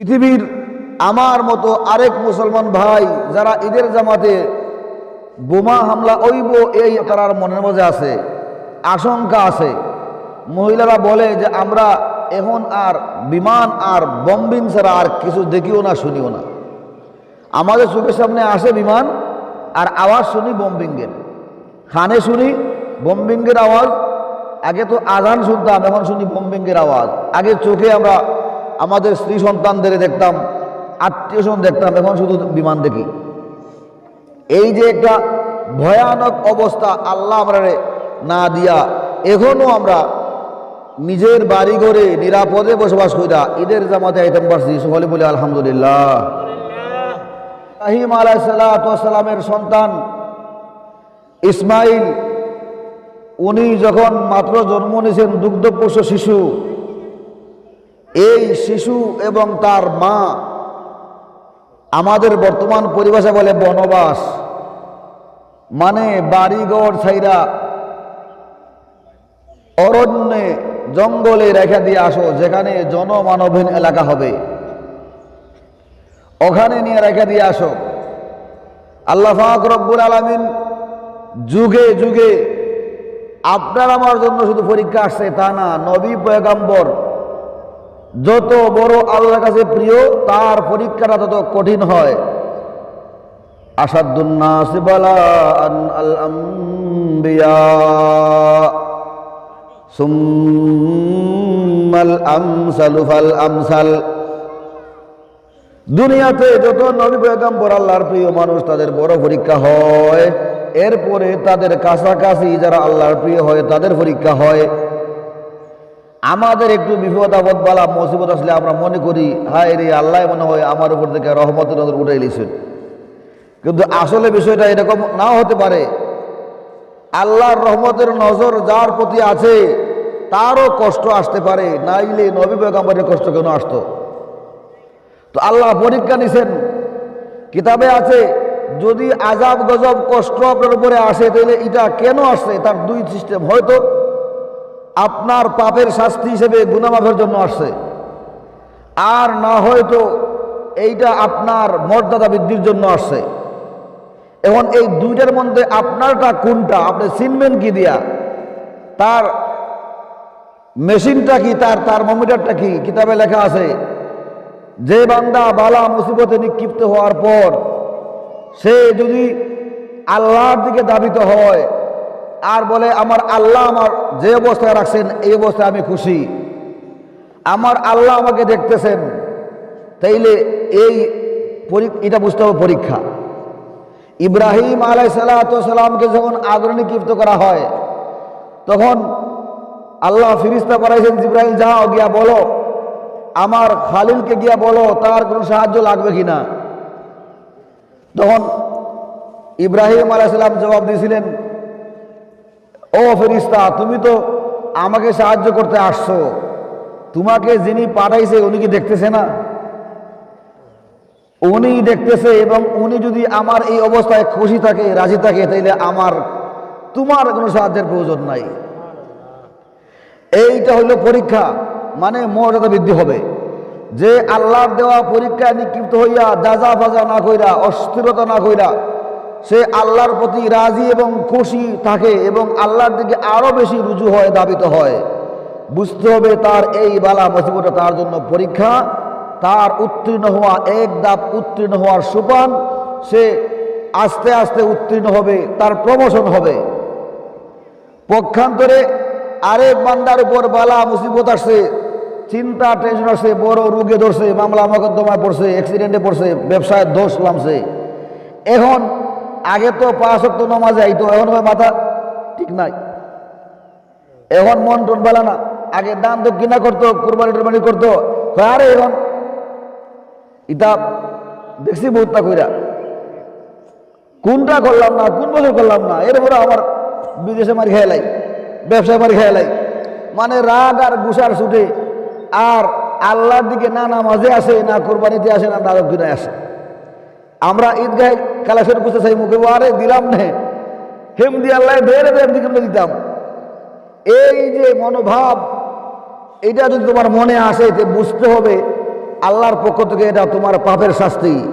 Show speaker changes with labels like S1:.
S1: পৃথিবীর আমার মতো আরেক মুসলমান ভাই যারা ঈদের জামাতে বোমা হামলা ওইব এই তারার মনের মধ্যে আছে, আশঙ্কা আছে। মহিলারা বলে যে আমরা এখন আর বিমান আর বম্বিং ছাড়া আর কিছু দেখিও না, শুনিও না। আমাদের চোখের সামনে আসে বিমান আর আওয়াজ শুনি বম্বিংয়ের। খানে শুনি বম্বিংয়ের আওয়াজ, আগে তো আজান শুনতাম, এখন শুনি বম্বিংয়ের আওয়াজ। আগে চোখে আমরা আমাদের স্ত্রী সন্তানদের দেখতাম, আত্মীয় স্বজন দেখতাম, এখন শুধু বিমান দেখি। এই যে একটা ভয়ানক অবস্থা আল্লাহ আমরা না দিয়া এখনও আমরা নিজের বাড়ি ঘরে নিরাপদে বসবাস কইরা ঈদের জামাতে আইতেম পারছি সকলে বলে আলহামদুলিল্লাহ। ইব্রাহিম আলাইসালামের সন্তান ইসমাইল, উনি যখন মাত্র জন্ম নিয়েছেন দুগ্ধপোষ শিশু এই শিশু এবং তার মা আমাদের বর্তমান পরিভাষা বলে বনবাস। মানে বাড়িঘর ছাইরা অরণ্যে জঙ্গলে রেখে দিয়ে আসো, যেখানে জনমানবহীন এলাকা হবে। ওখানে নিয়ে রেখে দিয়ে আসো। আল্লাহ রব্বুল আলমিন যুগে যুগে আপনার আমার জন্য শুধু পরীক্ষা আসছে তা না, নবী পয়গাম্বর যত বড় আল্লাহর কাছে প্রিয়, তার পরীক্ষাটা তত কঠিন হয়। আমসালু। দুনিয়াতে যত নবী পয়গম্বর আল্লাহর প্রিয় মানুষ, তাদের বড় পরীক্ষা হয়। এরপরে তাদের কাছাকাছি যারা আল্লাহর প্রিয় হয়, তাদের পরীক্ষা হয়। আমাদের একটু বিপদ আপদ বালা মুসিবত আসলে আমরা মনে করি, হায় রে আল্লাহ, মনে হয় আমার উপর থেকে রহমতের নজর উঠে এলিছেন কিন্তু আসলে বিষয়টা এরকম নাও হতে পারে। আল্লাহর রহমতের নজর যার প্রতি আছে, তারও কষ্ট আসতে পারে। নাইলে নবী পেগম্বরের কষ্ট কেন আসতো? তো আল্লাহ পরীক্ষা নিছেন। কিতাবে আছে, যদি আজাব গজব কষ্ট আপনার উপরে আসে, তাহলে এটা কেন আসছে? তার দুই সিস্টেম হয়তো আপনার পাপের শাস্তি হিসেবে গুনামাফের জন্য আসছে। আর না হয়তো এইটা আপনার মর্যাদা বৃদ্ধির জন্য আসছে। এখন এই দুইটার মধ্যে আপনারটা কোনটা? আপনি চিনবেন কি দিয়া? তার মেশিনটা কি? তার তার মমিটারটা কি? কিতাবে লেখা আছে, যে বান্দা বালা মুসিবতে নিক্ষিপ্ত হওয়ার পর সে যদি আল্লাহর দিকে দাবিত হয় আর বলে, আমার আল্লাহ আমার যে অবস্থায় রাখছেন, এই অবস্থায় আমি খুশি। আমার আল্লাহ আমাকে দেখতেছেন। তাইলে এই এটা বুঝতে হবে পরীক্ষা। ইব্রাহিম আলাই সালাতামকে যখন নিক্ষিপ্ত করা হয়, তখন আল্লাহ ফিরিস্তা করাইছেন ইব্রাহিম যাও গিয়া বলো। আমার খালিলকে গিয়া বলো, তার কোনো সাহায্য লাগবে কিনা? তখন ইব্রাহিম আলাইসাল্লাম জবাব দিয়েছিলেন ও ফেরিস্তা তুমি তো আমাকে সাহায্য করতে আসছো। তোমাকে যিনি পাঠাইছে উনি কি দেখতেছে না? উনি দেখতেছে এবং উনি যদি আমার এই অবস্থায় খুশি থাকে, রাজি থাকে, তাইলে আমার, তোমার কোনো সাহায্যের প্রয়োজন নাই। এইটা হলো পরীক্ষা মানে মর্যাদা বৃদ্ধি হবে। যে আল্লাহর দেওয়া পরীক্ষায় নিক্ষিপ্ত হইয়া দাজা ফাজা না কইরা, অস্থিরতা না কইরা সে আল্লাহর প্রতি রাজি এবং খুশি থাকে এবং আল্লাহর দিকে আরও বেশি রুজু হয়, দাবিত হয়। বুঝতে হবে তার এই বালা মুসিবতটা তার জন্য পরীক্ষা। তার উত্তীর্ণ হওয়া এক দাপ উত্তীর্ণ হওয়ার সোপান। সে আস্তে আস্তে উত্তীর্ণ হবে, তার প্রমোশন হবে। পক্ষান্তরে আরেক বান্দার উপর বালা মুসিবত আসছে, চিন্তা টেনশন আসছে, বড় রোগে ধরছে, মামলা, মকদ্দমায় পড়ছে অ্যাক্সিডেন্টে পড়ছে, ব্যবসায় দোষ লামছে এখন আগে তো পাঁচ অক্ট নমাজে আইতো, এখন মাথা ঠিক নাই। এখন মন টন বেলা না, আগে দান কিনা করতো, কোরবানি টোরবানি করতো আরে এখন। ইতা দেখছি বহুতটা কইরা। কোনটা করলাম না, কোন বছর করলাম না, এরপরে আমার বিদেশে মারি খেয়ালাই ব্যবসায় মারি খেয়ালাই মানে রাগ আর গুসার ছুটে, আর আল্লাহর দিকে না নামাজে আসে, না কোরবানিতে আসে, না দাদক কিনে আসে। আমরা ঈদগাহে কালেকশন করতে চাই, মুখে আরে দিলাম নে। হেম দিয়ে আল্লাহ ধরে এমনি কেমনি দিতাম। এই যে মনোভাব, এটা যদি তোমার মনে আসে যে বুঝতে হবে, আল্লাহর পক্ষ থেকে এটা তোমার পাপের শাস্তি।